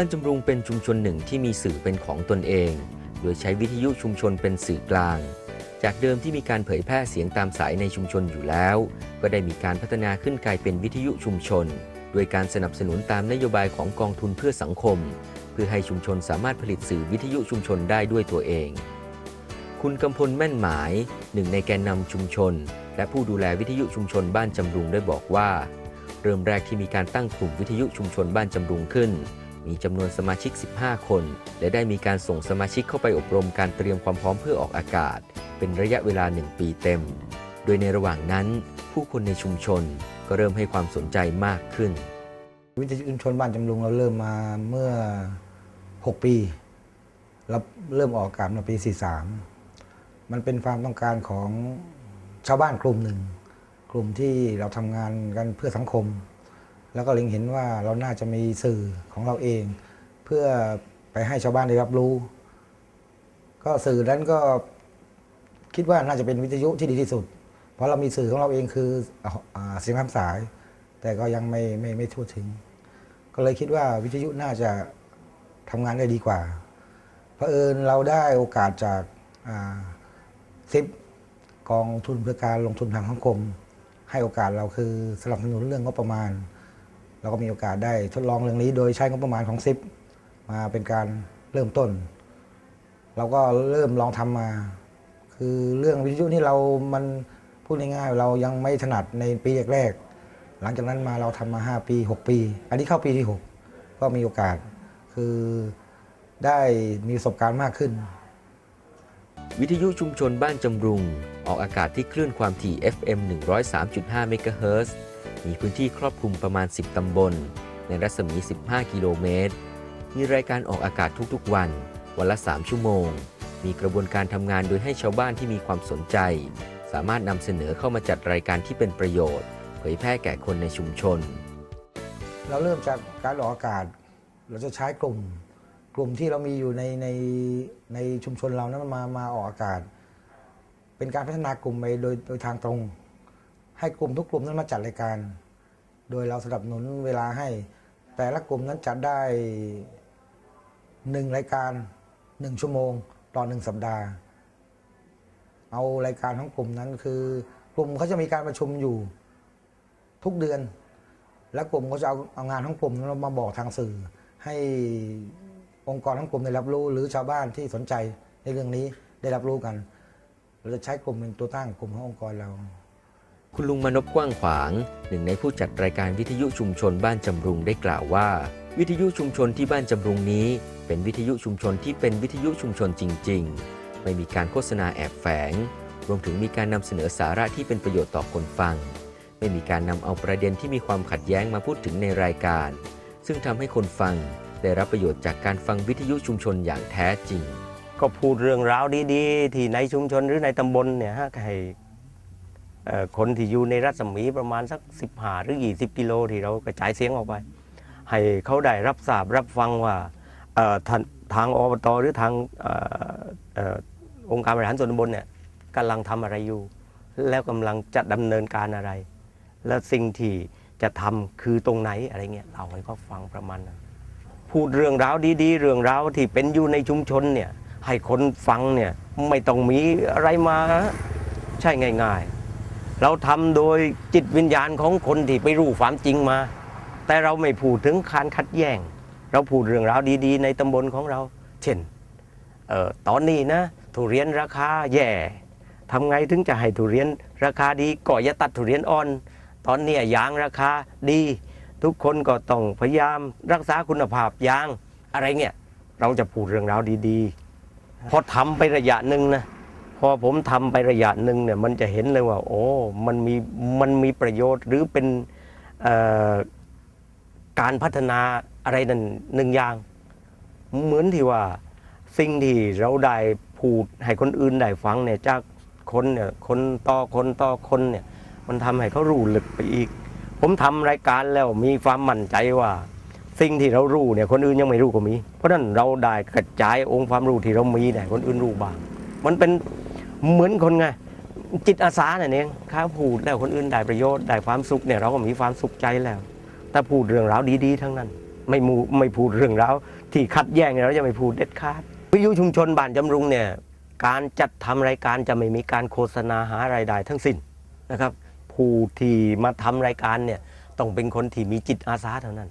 บ้านจำรุงเป็นชุมชนหนึ่งที่มีสื่อเป็นของตนเอง โดยใช้วิทยุชุมชนเป็นสื่อกลาง จากเดิมที่มีการเผยแพร่เสียงตามสายในชุมชนอยู่แล้ว ก็ได้มีการพัฒนาขึ้นกลายเป็นวิทยุชุมชน โดยการสนับสนุนตามนโยบายของกองทุนเพื่อสังคม เพื่อให้ชุมชนสามารถผลิตสื่อวิทยุชุมชนได้ด้วยตัวเอง คุณกำพลแม่นหมาย หนึ่งในแกนนำชุมชน และผู้ดูแลวิทยุชุมชนบ้านจำรุงได้บอกว่า เริ่มแรกที่มีการตั้งกลุ่มวิทยุชุมชนบ้านจำรุงขึ้น มีจำนวนสมาชิก 15 คน และได้มีการส่งสมาชิกเข้าไปอบรมการเตรียมความพร้อมเพื่อออกอากาศ เป็นระยะเวลา 1 ปีเต็ม โดยในระหว่างนั้น ผู้คนในชุมชนก็เริ่มให้ความสนใจมากขึ้น วิทยุชุมชนบ้านจำลุงเราเริ่มมาเมื่อ 6 ปี เราเริ่มออกอากาศมาปี 43 มันเป็นความต้องการของชาวบ้านกลุ่มหนึ่ง กลุ่มที่เราทำงานกันเพื่อสังคม แล้วก็เล็งเห็นว่าเราน่าจะมีสื่อของเราเอง เพื่อไปให้ชาวบ้านได้รับรู้ ก็สื่อนั้นก็คิดว่าน่าจะเป็นวิทยุที่ดีที่สุด เพราะเรามีสื่อของเราเองคืออเสียงคำสาย แต่ก็ยังไม่ไม่ไม่ทั่วถึง ก็เลยคิดว่าวิทยุน่าจะทำงานได้ดีกว่าเพราะเอิญเราได้โอกาสจากซิปกองทุนเพื่อการลงทุนทางสังคม ให้โอกาสเราคือสนับสนุนเรื่องงบประมาณ เราก็มีโอกาสได้ทดลองเรื่องนี้ โดยใช้งบประมาณของซิปมาเป็นการเริ่มต้น เราก็เริ่มลองทำมา คือเรื่องวิทยุนี่เรามันพูดง่ายๆเรายังไม่ถนัดในปีแรกๆหลังจากนั้นมาเราทำมา 5 ปี 6 ปี อันนี้เข้าปีที่ 6 ก็มีโอกาสคือได้มีประสบการณ์มากขึ้น วิทยุชุมชนบ้านจำรุง ออกอากาศที่คลื่นความถี่ FM 103.5เมีพื้นที่ครอบคลุมประมาณ 10 ตำบล ในรัศมี 15 กิโลเมตร มีรายการออกอากาศทุกๆวัน วันละ 3 ชั่วโมง มีกระบวนการทำงานโดยให้ชาวบ้านที่มีความสนใจ สามารถนำเสนอเข้ามาจัดรายการที่เป็นประโยชน์ เผยแพร่แก่คนในชุมชน เราเริ่มจากการออกอากาศ เราจะใช้กลุ่ม กลุ่มที่เรามีอยู่ในในในชุมชนเรานั้นมามาออกอากาศ เป็นการพัฒนากลุ่มไปโดยโดยทางตรง ให้กลุ่มทุกกลุ่มนั้นมาจัดรายการ โดยเราสนับสนุนเวลาให้ แต่ละกลุ่มนั้นจัดได้หนึ่งรายการหนึ่งชั่วโมงต่อหนึ่งสัปดาห์ เอารายการของกลุ่มนั้นคือกลุ่มเขาจะมีการประชุมอยู่ทุกเดือน แล้วกลุ่มก็จะเอาเอางานของกลุ่มนั้นมาบอกทางสื่อ ให้องค์กรทั้งกลุ่มได้รับรู้ หรือชาวบ้านที่สนใจในเรื่องนี้ได้รับรู้กัน เราจะใช้กลุ่มเป็นตัวตั้งกลุ่มขององค์กรเรา คุณลุงมนพกว้างขวาง หนึ่งในผู้จัดรายการวิทยุชุมชนบ้านจำรุงได้กล่าวว่า วิทยุชุมชนที่บ้านจำรุงนี้ เป็นวิทยุชุมชนที่เป็นวิทยุชุมชนจริง ๆ ไม่มีการโฆษณาแอบแฝง รวมถึงมีการนำเสนอสาระที่เป็นประโยชน์ต่อคนฟัง ไม่มีการนำเอาประเด็นที่มีความขัดแย้งมาพูดถึงในรายการ ซึ่งทำให้คนฟังได้รับประโยชน์จากการฟังวิทยุชุมชนอย่างแท้จริง ก็พูดเรื่องราวดีๆ ที่ในชุมชนหรือในตำบลเนี่ยฮะให้ คนที่อยู่ในรัศมีประมาณสัก15หาหรือ20กิโลที่เรากระจายเสียงออกไป ให้เขาได้รับทราบรับฟังว่าทางทางอบตหรือทางออเอ่อองค์การบริหารส่วนตำบลเนี่ยกำลังทำอะไรอยู่ แล้วกำลังจะดำเนินการอะไร และสิ่งที่จะทำคือตรงไหนอะไรเงี้ยเราให้เขาฟังประมาณนั้นพูดเรื่องราวดีๆ เรื่องราวที่เป็นอยู่ในชุมชนเนี่ยให้คนฟังเนี่ยไม่ต้องมีอะไรมาใช่ง่าย ๆ เราทำโดยจิตวิญญาณของคนที่ไปรู้ความจริงมา แต่เราไม่พูดถึงการคัดแย้งเราพูดเรื่องราวดีๆ ในตำบลของเรา เช่นออตอนนี้นะทุเรียนราคาแย่ทำไงถึงจะให้ทุเรียนราคาดีก็อย่าตัดทุเรียนอ่อน ตอนนี้ยางราคาดี ทุกคนก็ต้องพยายามรักษาคุณภาพยางอะไรเงี้ยเราจะพูดเรื่องราวดีๆพอทำไประยะหนึ่งนะ พอผมทำไประยะหนึ่งเนี่ยมันจะเห็นเลยว่า โอ้มันมีมันมีประโยชน์หรือเป็นการพัฒนาอะไรนั่นหนึ่งอย่าง เหมือนที่ว่าสิ่งที่เราได้พูดให้คนอื่นได้ฟังเนี่ยจากคนเนี่ยคนต่อคนต่อคนเนี่ยมันทำให้เขารู้ลึกไปอีก ผมทำรายการแล้วมีความมั่นใจว่า สิ่งที่เรารู้เนี่ยคนอื่นยังไม่รู้ก็มี เพราะฉะนั้นเราได้กระจายองค์ความรู้ที่เรามีเนี่ยคนอื่นรู้บ้าง มันเป็น เหมือนคนไงจิตอาสาเนี่ยเองข้าพูดแล้วคนอื่นได้ประโยชน์ได้ความสุขเนี่ยเราก็มีความสุขใจแล้วแต่พูดเรื่องราวดีๆ ทั้งนั้น ไม่มูไม่พูดเรื่องราวที่ขัดแย้งเนี่ยเราจะไม่พูดเด็ดขาดวิทยุชุมชนบ้านจำรุงเนี่ยการจัดทำรายการจะไม่มีการโฆษณาหารายได้ทั้งสิ้นนะครับผู้ที่มาทำรายการเนี่ยต้องเป็นคนที่มีจิตอาสาเท่านั้น